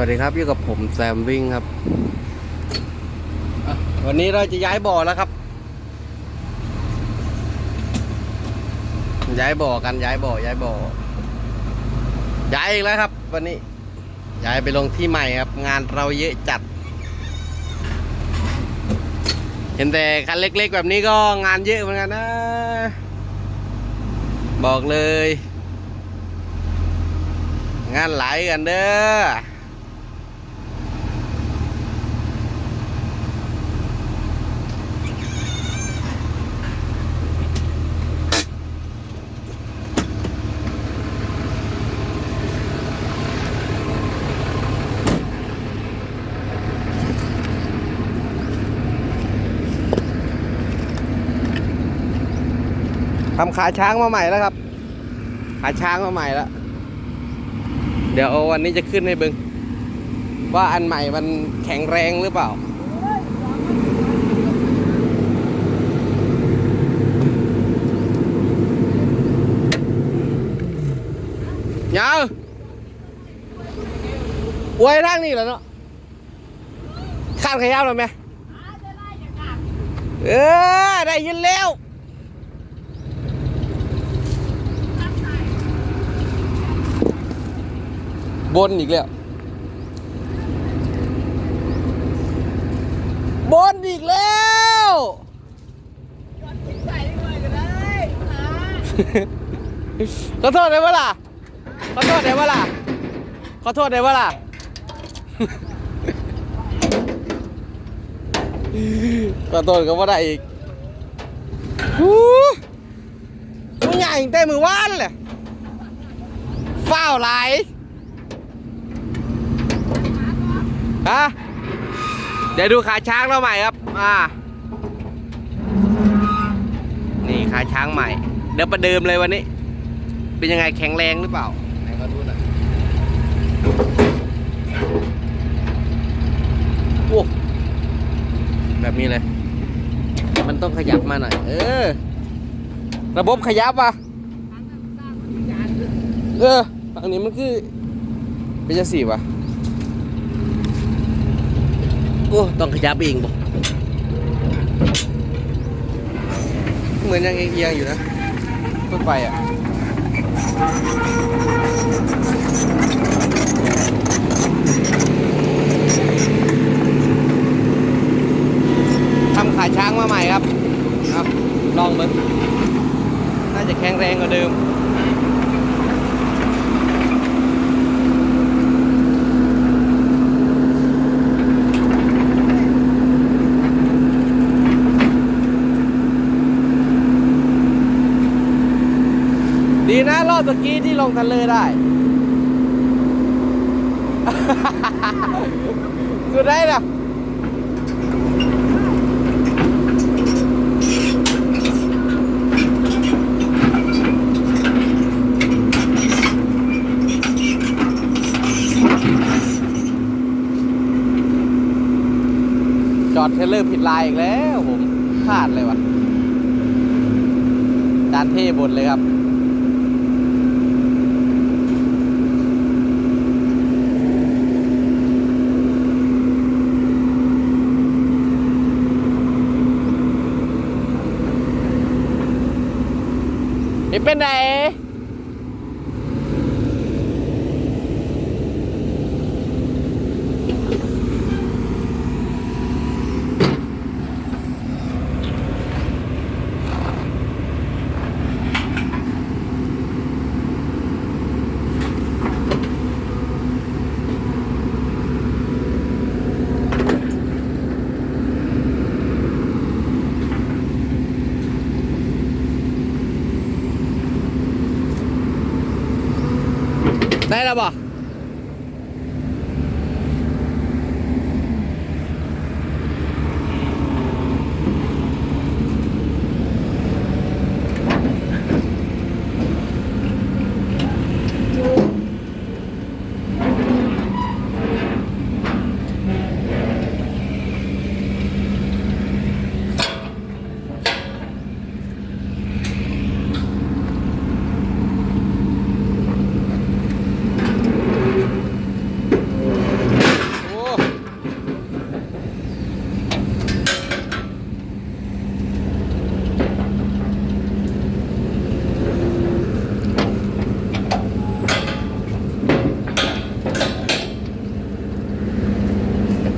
วัสดีครับอยู่กับผมแซมวิ่งครับ วันนี้เราจะย้ายบ่อแล้วครับ ย้ายบ่อกันย้ายบ่อย้ายบ่อย้ายอีกแล้วครับ วันนี้ย้ายไปลงที่ใหม่ครับ งานเราเยอะจัด เห็นแต่คันเล็ก ๆ แบบนี้ก็งานเยอะเหมือนกันนะ บอกเลย งานหลายกันเด้อ ทำขาช้างมาใหม่แล้วครับ ขาช้างมาใหม่แล้ว เดี๋ยววันนี้จะขึ้นให้บิงว่าอันใหม่มันแข็งแรงหรือเปล่ายาวอวยทางนี้แล้วเนาะข้ามขยับเลยไหมเออได้ยินแล้ว บนอีกแล้ว บนอีกแล้วใส่ด้วยก็ได้หาขอโทษได้ปะล่ะขอโทษได้ปะล่ะขอโทษได้ปะล่ะขอโทษก็ว่าได้อีกหูมันใหญ่ตั้งแต่มือว่านเลยฝ้าวไหลาย ฮะเดี๋ยวดูขาช้างเราใหม่ครับ อ่า นี่ขาช้างใหม่ เดี๋ยวประเดิมเลยวันนี้ เป็นยังไงแข็งแรงหรือเปล่าไหนก็ดูหน่อยโอ้แบบนี้เลย มันต้องขยับมาหน่อย เออ ระบบขยับอะเอออันนี้มันคือเป็นจะสี่วะ โอ้ต้องขยับเองบ่เหมือนยังเอียงอยู่นะรถไฟอะทำขาช้างมาใหม่ครับครับ ลองเบิ้งน่าจะแข็งแรงกว่าเดิม ดี นะรอกี้ที่ลงทะเลได้คือได้นะจอดเทเลอร์ผิดลายอีกแล้วผมพลาดเลยวะจานเท่บนเลยครับ นี่เป็น ไ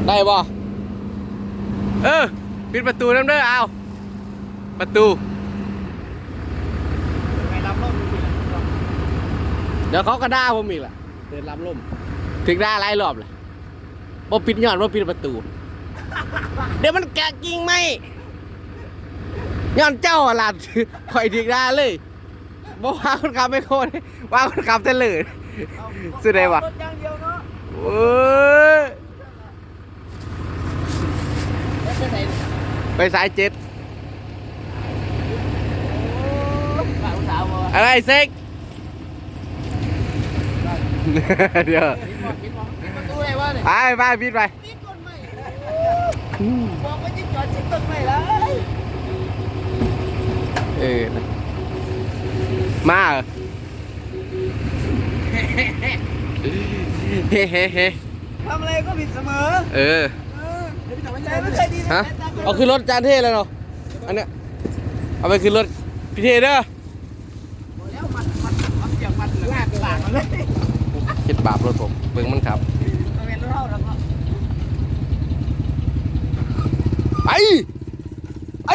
ได้แล้วบ่ได้บ่เออปิดประตูน้ำเด้อเอาประตูไปรับรถดูดิเดี๋ยวเขาก็ด่าผมอีกล่ะเดินรับลมถึงด่าหลายรอบเลยบ่ปิดย้อนบ่ปิดประตู เดี๋ยวมันแกะกิ่งไหมย้อนเจ้าอะล่ะคอยถึงด่าเลยบ่ว่าคนขับไม่โคตรว่าคนขับเทเลอร์สุดเลยวะรถอย่างเดียวเนาะโอ้ย แล้วจะไหนเนี่ย ไปสายเจ็ดสาวสาวบ่อะไรเซ็กเดี๋ยวปิดบ่ปิดบ่ปิดประตูไหนวะเนี่ยไปไปปิดไปปิดต้นไม้บอกว่าจะจอดชิดต้นไม้เลยเออมาเหรอเฮ้เฮ้เฮ้ทำอะไรก็ผิดเสมอ เออ ฮะเอาขึ้นรถจานเท่เลยเนาะอันเนี้ยเอาไปขึ้นรถพี่เทเด้อคิดบาปรถผมเบิ่งมันขับเอาเป็นรถเท่าแล้วก็ไปไป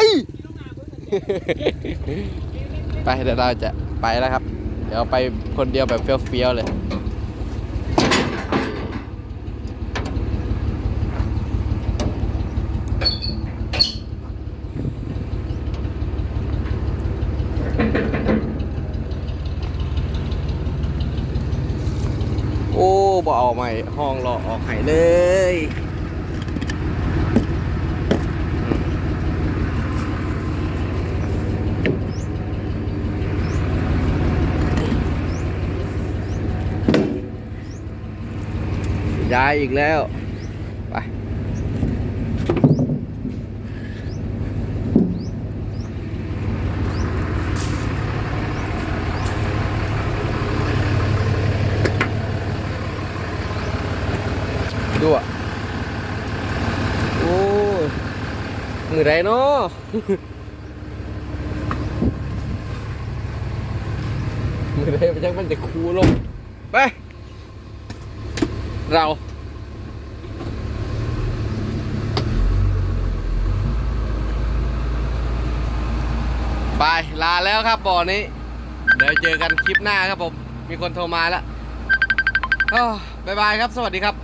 ไปเดี๋ยวเราจะไปแล้วครับ เดี๋ยวไปคนเดียวแบบเฟี้ยวๆเลย โอ้บ่เอาใหม่ห้องรอออกให้เลยย้ายอีกแล้ว ไป ดูอะ โอ้ย มือไรเนาะมือไรมันยังมันจะคูลง ไป เราไป ลาแล้วครับบ่อนี้ เดี๋ยวเจอกันคลิปหน้าครับผม มีคนโทรมาแล้วอ้าวบ๊ายบายครับ สวัสดีครับ